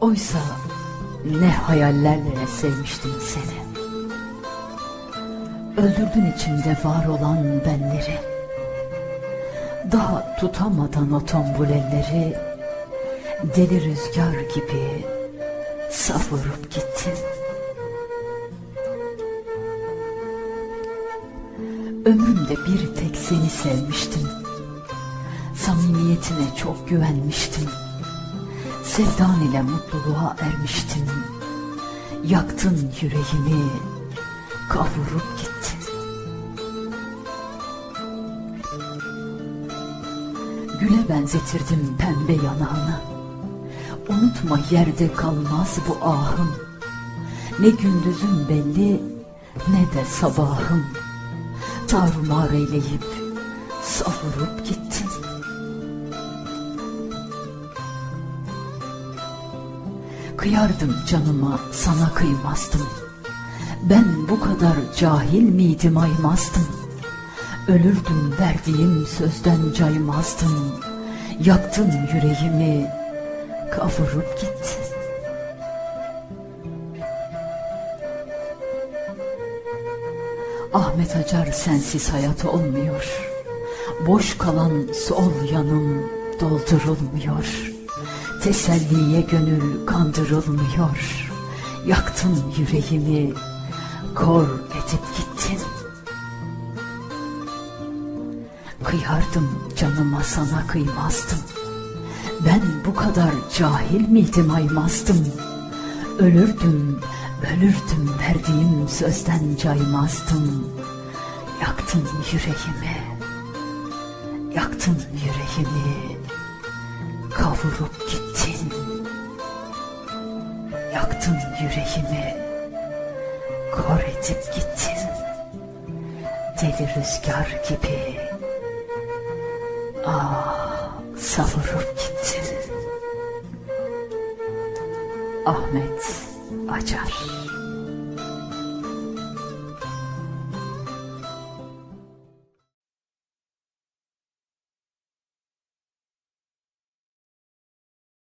Oysa ne hayallerle sevmiştim seni. Öldürdün içimde var olan benleri. Daha tutamadan o tombul elleri deli rüzgar gibi savurup gittin. Ömrümde bir tek seni sevmiştim. Samimiyetine çok güvenmiştim. Sevdan ile mutluluğa ermiştim. Yaktın yüreğimi, kavurup gittin. Güle benzetirdim pembe yanağını. Unutma yerde kalmaz bu ahım. Ne gündüzüm belli ne de sabahım. Tarumar eyleyip savurup gittin. Kıyardım canıma sana kıymazdım. Ben bu kadar cahil miydim aymazdım. Ölürdüm verdiğim sözden caymazdım. Yaktın yüreğimi kavurup gittin. Ahmet Acar sensiz hayat olmuyor. Boş kalan sol yanım doldurulmuyor. Teselliye gönül kandırılmıyor. Yaktın yüreğimi, kor edip gittin. Kıyardım canıma sana kıymazdım. Ben bu kadar cahil miydim aymazdım. Ölürdüm, ölürdüm verdiğim sözden caymazdım. Yaktın yüreğimi, yaktın yüreğimi, kavurup gittin. Yaktın yüreğimi, kor edip gittin. Deli rüzgar gibi, ah savurup gittin. Ahmet Acar